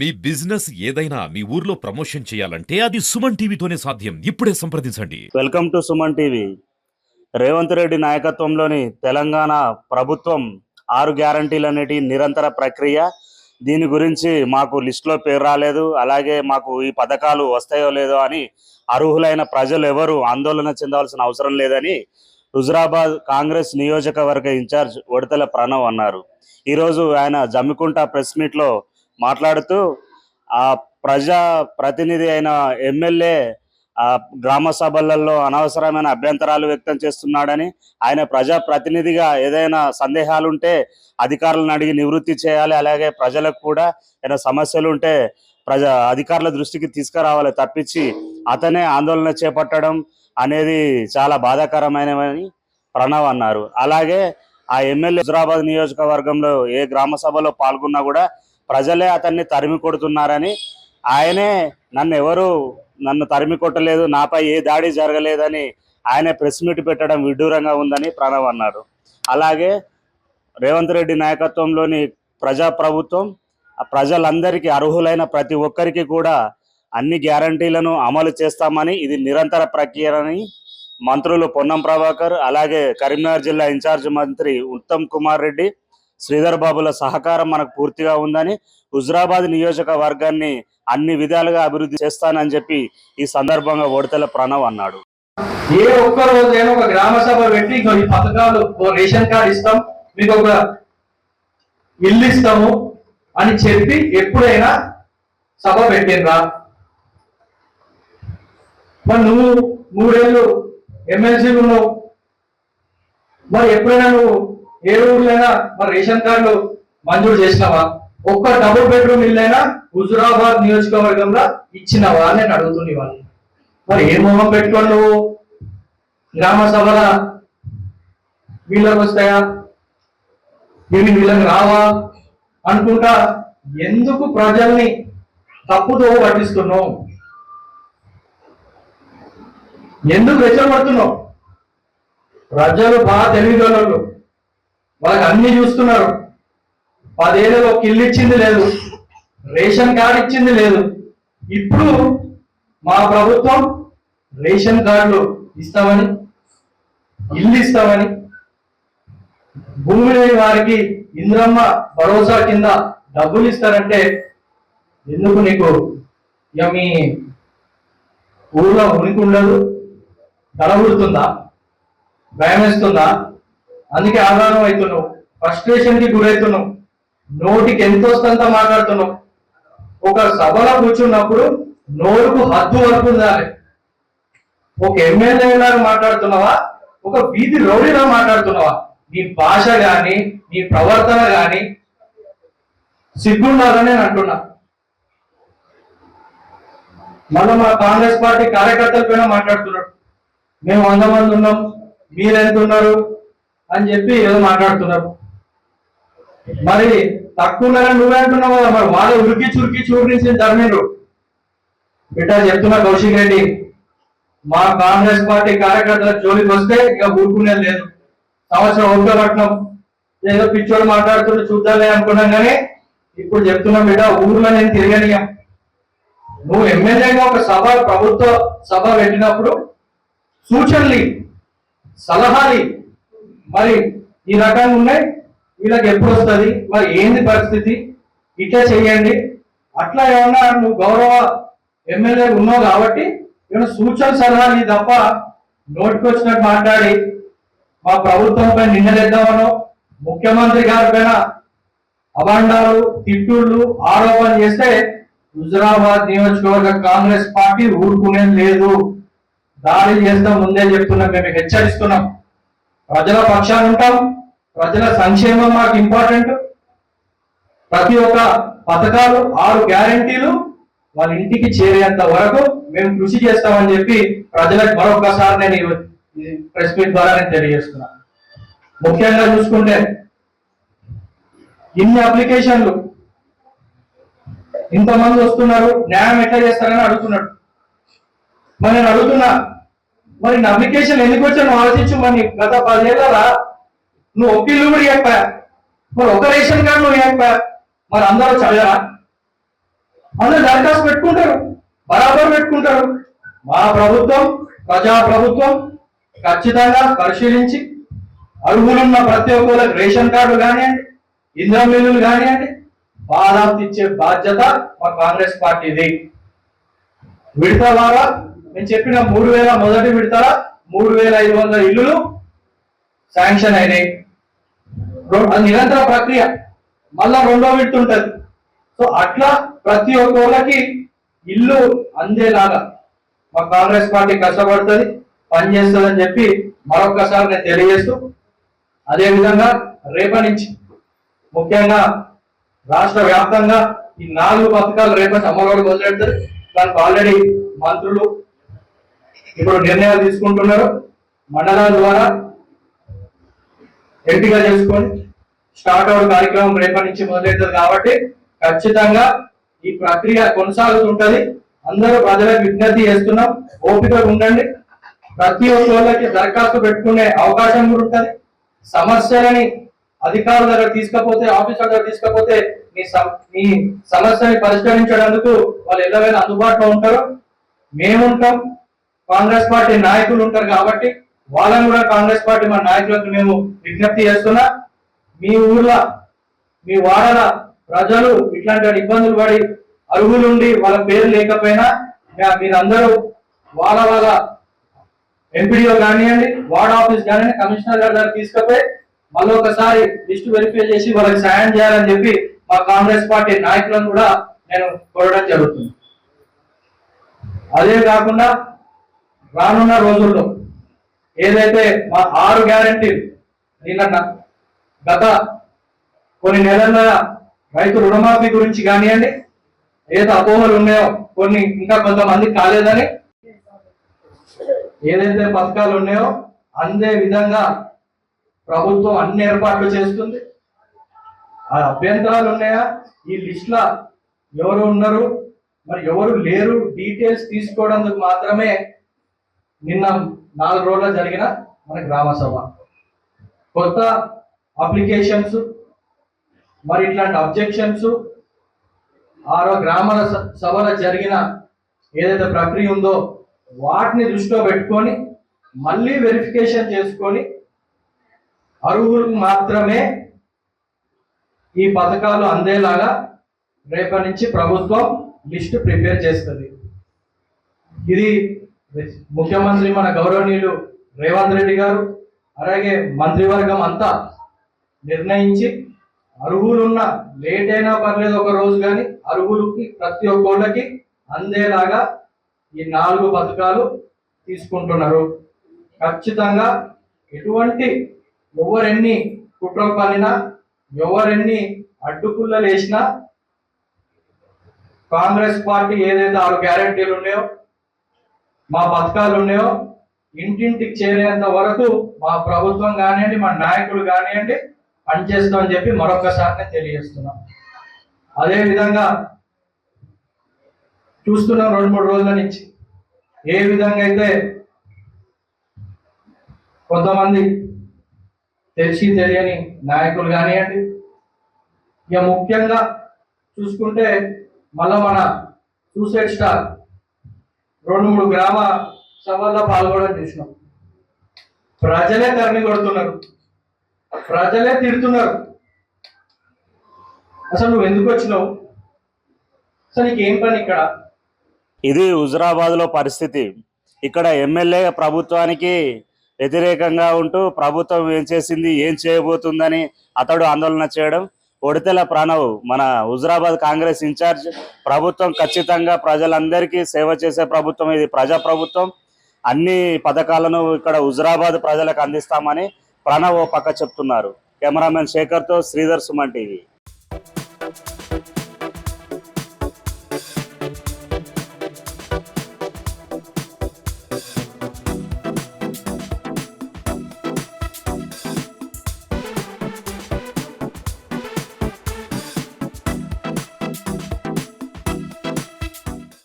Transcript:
మీ business ఏదైనా మీ ఊర్లో promotion చేయాలంటే అది సుమన్ టీవీతోనే సాధ్యం. ఇప్పుడే సంప్రదించండి. Welcome to Suman TV. Revanth Reddy నాయకత్వంలోని తెలంగాణ ప్రభుత్వం ఆరు గ్యారంటీలు అనేటి నిరంతర ప్రక్రియ. దీని గురించి మాకు లిస్టులో పేరు రాలేదు. అలాగే మాకు ఈ పథకాలు వస్తాయో లేదో అని అర్హులైన ప్రజలు ఎవరు ఆందోళన చెందవలసిన అవసరం లేదని హుజరాబాద్ కాంగ్రెస్ నియోజకవర్గ ఇన్ఛార్జ్ ఒడితల ప్రణవ్ అన్నారు. ఈరోజు ఆయన జమ్మికుంట ప్రెస్ మీట్లో మాట్లాడుతూ ఆ ప్రజా ప్రతినిధి అయిన ఎమ్మెల్యే ఆ గ్రామ సభలలో అనవసరమైన అభ్యంతరాలు వ్యక్తం చేస్తున్నాడని ఆయన ప్రజా ప్రతినిధిగా ఏదైనా సందేహాలు ఉంటే అధికారులను అడిగి నివృత్తి చేయాలి. అలాగే ప్రజలకు కూడా ఏదైనా సమస్యలు ఉంటే ప్రజా అధికారుల దృష్టికి తీసుకురావాలి. తప్పించి అతనే ఆందోళన చేపట్టడం అనేది చాలా బాధాకరమైనవని ప్రణవ్ అన్నారు. అలాగే ఆ ఎమ్మెల్యే హుజరాబాద్ నియోజకవర్గంలో ఏ గ్రామ సభలో పాల్గొన్నా కూడా ప్రజలే అతన్ని తరిమి కొడుతున్నారని ఆయనే నన్ను ఎవరు నన్ను తరిమి కొట్టలేదు నాపై ఏ దాడి జరగలేదని ఆయన ప్రెస్ మీట్ పెట్టడం విడ్డూరంగా ఉందని ప్రణవ్ అన్నాడు. అలాగే రేవంత్ రెడ్డి నాయకత్వంలోని ప్రజా ప్రభుత్వం ప్రజలందరికీ అర్హులైన ప్రతి ఒక్కరికి కూడా అన్ని గ్యారంటీలను అమలు చేస్తామని ఇది నిరంతర ప్రక్రియని మంత్రులు పొన్నం ప్రభాకర్ అలాగే కరీంనగర్ జిల్లా ఇన్ఛార్జ్ మంత్రి ఉత్తమ్ కుమార్ రెడ్డి శ్రీధర్ బాబుల సహకారం మనకు పూర్తిగా ఉందని హుజరాబాద్ నియోజకవర్గాన్ని అన్ని విధాలుగా అభివృద్ధి చేస్తానని చెప్పి ఈ సందర్భంగా ఓడతల ప్రణవ్ అన్నాడు. ఏ ఒక్క రోజైనా ఒక గ్రామ సభ పెట్టి ఈ పథకాలు రేషన్ కార్డు ఇస్తాం మీకు ఒక ఇల్లు ఇస్తాము అని చెప్పి ఎప్పుడైనా సభ పెట్టిండ్రా? మరి నువ్వు మూడేళ్ళు ఎమ్మెల్సీ ఉన్నావు. మరి ఎప్పుడైనా నువ్వు ఏ ఊర్లైనా మరి రేషన్ కార్డు మంజూరు చేసినావా? ఒక్క డబుల్ బెడ్రూమ్ ఇల్లైనా హుజురాబాద్ నియోజకవర్గంలో ఇచ్చినావా అని నేను అడుగుతుంది వాళ్ళు మరి ఏ మొహం పెట్టుకోండి నువ్వు గ్రామ సభల వీళ్ళకి వస్తాయా? ఇవి వీళ్ళకి రావా? అనుకుంటా ఎందుకు ప్రజల్ని తప్పుతో పట్టిస్తున్నావు? ఎందుకు రెచ్చగొడుతున్నావు? ప్రజలు బాగా తెలివిగలరు వాళ్ళకి అన్ని చూస్తున్నారు. పదేళ్ళలో ఒక ఇచ్చింది లేదు. రేషన్ కార్డు ఇచ్చింది లేదు. ఇప్పుడు మా ప్రభుత్వం రేషన్ కార్డులు ఇస్తామని ఇల్లు ఇస్తామని భూమి లేని వారికి ఇంద్రమ్మ భరోసా కింద డబ్బులు ఇస్తారంటే ఎందుకు నీకు? ఇక మీ ఊర్లో ఉనికి ఉండదు దడబుడుతుందా భయమేస్తుందా? అందుకే ఆధారం అవుతున్నావు. ఫ్రస్ట్రేషన్కి గురవుతున్నావు. నోటికి ఎంతో వస్తుందంత మాట్లాడుతున్నావు. ఒక సభలో కూర్చున్నప్పుడు నోరుకు హద్దు వరకు ఉండాలి. ఒక ఎమ్మెల్యే లాగా మాట్లాడుతున్నావా? ఒక వీధి రౌడీలా మాట్లాడుతున్నావా? నీ భాష గాని నీ ప్రవర్తన గాని సిగ్గుండాలని నేను అంటున్నా. మళ్ళీ మా కాంగ్రెస్ పార్టీ కార్యకర్తల పైన మాట్లాడుతున్నాడు. మేము వంద మంది ఉన్నాం. మీరు ఎంత ఉన్నారు? అని చెప్పి ఏదో మాట్లాడుతున్నారు. మరి తక్కువ ఉన్నారని నువ్వే అంటున్నావు కదా మరి వాళ్ళు ఉరికి చురికి చూరించి ధర్మీరు బిడ్డ చెప్తున్నా కౌశిక్ రెడ్డి మా కాంగ్రెస్ పార్టీ కార్యకర్తల జోలికి వస్తే ఇక ఊరుకునేది లేదు. సంవత్సరం ఓపికపట్నం ఏదో పిచ్చోడు మాట్లాడుతుంటే చూద్దాలే అనుకున్నాం కానీ ఇప్పుడు చెప్తున్నా బిడ్డ ఊర్లో నేను తిరగనియం నువ్వు ఎమ్మెల్యేగా ఒక సభ ప్రభుత్వ సభ పెట్టినప్పుడు సూచనలు సలహాలు మరి ఈ రకంగా ఉన్నాయి. వీళ్ళకి ఎప్పుడు వస్తుంది? మరి ఏంది పరిస్థితి? ఇట్లా చెయ్యండి అట్లా ఏమన్నా నువ్వు గౌరవ ఎమ్మెల్యే ఉన్నావు కాబట్టి ఏమైనా సూచన సలహాలు నీ తప్ప నోటికి వచ్చినట్టు మాట్లాడి మా ప్రభుత్వంపై నిన్నలేద్దామనో ముఖ్యమంత్రి గారి పైన అభాండాలు తిట్టుళ్ళు ఆరోపణ చేస్తే హుజరాబాద్ నియోజకవర్గ కాంగ్రెస్ పార్టీ ఊరుకునేది లేదు. దాడి చేస్తాం ముందే చెప్తున్నాం మేము హెచ్చరిస్తున్నాం. ప్రజల పక్షాన ఉంటాం. ప్రజల సంక్షేమం మాకు ఇంపార్టెంట్ ప్రతి ఒక్క పథకాలు ఆరు గ్యారంటీలు వాళ్ళ ఇంటికి చేరేంత వరకు మేము కృషి చేస్తామని చెప్పి ప్రజలకు మరొకసారి నేను ప్రెస్ మీట్ ద్వారా నేను తెలియజేస్తున్నా. ముఖ్యంగా చూసుకుంటే ఇన్ని అప్లికేషన్లు ఇంతమంది వస్తున్నారు న్యాయం ఎట్లా చేస్తారని అడుగుతున్నాడు. మరి నేను అడుగుతున్నా మరి నా అప్లికేషన్ ఎందుకు వచ్చాను ఆలోచించు మరి గత పదేళ్ళ నువ్వు ఒక ఇల్లు కూడా చెప్పా మరి ఒక రేషన్ కార్డు నువ్వు చెప్పా మరి అందరూ చదివా అందరు దరఖాస్తు పెట్టుకుంటారు. బరాబర్ పెట్టుకుంటారు. మా ప్రభుత్వం ప్రజా ప్రభుత్వం ఖచ్చితంగా పరిశీలించి అర్హులున్న ప్రతి ఒక్కరికి రేషన్ కార్డు కానివ్వండి ఇంద్ర బిల్లులు కానివ్వండి బాధాప్తి తెచ్చే బాధ్యత మా కాంగ్రెస్ పార్టీది. విడత ద్వారా నేను చెప్పిన మూడు వేల మొదటి విడతారా మూడు వేల ఐదు వందల ఇల్లులు శాంక్షన్ అయినాయి. అది నిరంతర ప్రక్రియ. మళ్ళా రెండో విడత ఉంటుంది. సో అట్లా ప్రతి ఒక్కరికి ఇల్లు అందేలాగా మా కాంగ్రెస్ పార్టీ కష్టపడుతుంది పనిచేస్తుందని అని చెప్పి మరొకసారి నేను తెలియజేస్తూ అదేవిధంగా రేపటి నుంచి ముఖ్యంగా రాష్ట్ర వ్యాప్తంగా ఈ నాలుగు పథకాలు రేపటి అమలు మొదలెడతారు దానికి ఆల్రెడీ మంత్రులు ఇప్పుడు నిర్ణయాలు తీసుకుంటున్నారు. మండలాల ద్వారా ఎంపిక చేసుకొని స్టార్ట్ అవుట్ కార్యక్రమం రేపటి నుంచి మొదలవుతుంది కాబట్టి ఖచ్చితంగా ఈ ప్రక్రియ కొనసాగుతుంటది. అందరూ ప్రజలకు విజ్ఞప్తి చేస్తున్నాం. ఓపిక ఉండండి. ప్రతి ఒక్కరికి దరఖాస్తు పెట్టుకునే అవకాశం కూడా ఉంటుంది. సమస్యలని అధికారుల దగ్గర తీసుకపోతే ఆఫీసర్ దగ్గర తీసుకపోతే మీ మీ సమస్యని పరిష్కరించడానికి వాళ్ళు ఎలాగైనా అందుబాటులో ఉంటారు మేముంటాం. కాంగ్రెస్ పార్టీ నాయకులు ఉంటారు కాబట్టి వాళ్ళని కూడా కాంగ్రెస్ పార్టీ మన నాయకులకు మేము విజ్ఞప్తి చేస్తున్నా. మీ ఊర్లో మీ వాడల ప్రజలు ఇట్లాంటి ఇబ్బందులు పడి అరుగులుండి వాళ్ళ పేరు లేకపోయినా మీరందరూ వాళ్ళ వాళ్ళ ఎంపీడీఓ కానివ్వండి వార్డ్ ఆఫీస్ కానివ్వండి కమిషనర్ గారి దగ్గర తీసుకపోయి మళ్ళీ ఒకసారి లిస్ట్ వెరిఫై చేసి వాళ్ళకి సాయం చేయాలని చెప్పి మా కాంగ్రెస్ పార్టీ నాయకులను కూడా నేను కోరడం జరుగుతుంది. అదే కాకుండా రానున్న రోజుల్లో ఏదైతే మా ఆరు గ్యారంటీలు నిన్న గత కొన్ని నెలల రైతు రుణమాఫీ గురించి కానివ్వండి ఏదో అపోహలు ఉన్నాయో కొన్ని ఇంకా కొంతమంది కాలేదని ఏదైతే పథకాలు ఉన్నాయో అందే విధంగా ప్రభుత్వం అన్ని ఏర్పాట్లు చేస్తుంది. ఆ అభ్యంతరాలు ఉన్నాయా? ఈ లిస్ట్లో ఎవరు ఉన్నారు? మరి ఎవరు లేరు? డీటెయిల్స్ తీసుకోవడానికి మాత్రమే నిన్న నాలుగు రోజుల జరిగిన మన గ్రామ సభ. కొత్త అప్లికేషన్స్ మరి ఇట్లాంటి అబ్జెక్షన్స్ ఆరో గ్రామాల స- సభలో జరిగిన ఏదైతే ప్రక్రియ ఉందో వాటిని దృష్టిలో పెట్టుకొని మళ్ళీ వెరిఫికేషన్ చేసుకొని అర్హులకు మాత్రమే ఈ పథకాలు అందేలాగా రేపటి నుంచి ప్రభుత్వం లిస్టు ప్రిపేర్ చేస్తుంది. ఇది ముఖ్యమంత్రి మన గౌరవనీయులు రేవంత్ రెడ్డి గారు అలాగే మంత్రివర్గం అంతా నిర్ణయించి అర్హులున్న లేట్ అయినా పర్లేదు ఒక రోజు కానీ అర్హులకి ప్రతి ఒక్కళ్ళకి అందేలాగా ఈ నాలుగు పథకాలు తీసుకుంటున్నారు. ఖచ్చితంగా ఎటువంటి ఎవరెన్ని కుట్రలు పన్నినా ఎవరెన్ని అడ్డుకుల్లలు లేచినా కాంగ్రెస్ పార్టీ ఏదైతే ఆరు గ్యారెంటీలు ఉన్నాయో మా పథకాలు ఉన్నాయో ఇంటింటికి చేరేంత వరకు మా ప్రభుత్వం కానివ్వండి మా నాయకులు కానివ్వండి పనిచేస్తామని చెప్పి మరొకసారి తెలియజేస్తున్నాం. అదేవిధంగా చూస్తున్నాం రెండు మూడు రోజుల నుంచి. ఏ విధంగా అయితే కొంతమంది తెలిసి తెలియని నాయకులు కానివ్వండి ఇక ముఖ్యంగా చూసుకుంటే మళ్ళా మన సూసైడ్ స్టార్ రెండు మూడు గ్రామ సభల్లో పాల్గొనడం చేసినాం. ప్రజలే తరిమి కొడుతున్నారు. ప్రజలే తిడుతున్నారు. అసలు నువ్వు ఎందుకు వచ్చినావు? అసలు నీకేం పని ఇక్కడ? ఇది హుజరాబాద్లో పరిస్థితి. ఇక్కడ ఎమ్మెల్యే ప్రభుత్వానికి వ్యతిరేకంగా ఉంటూ ప్రభుత్వం ఏం చేసింది ఏం చేయబోతుందని అతడు ఆందోళన చేయడం ఒడితెల ప్రణవ్ మన హుజరాబాద్ కాంగ్రెస్ ఇన్ఛార్జ్ ప్రభుత్వం ఖచ్చితంగా ప్రజలందరికీ సేవ చేసే ప్రభుత్వం ఇది ప్రజా ప్రభుత్వం అన్ని పథకాలను ఇక్కడ హుజరాబాద్ ప్రజలకు అందిస్తామని ప్రణవ్ ఓ పక్క చెప్తున్నారు. కెమెరామెన్ శేఖర్తో శ్రీధర్ సుమన్ టీవీ.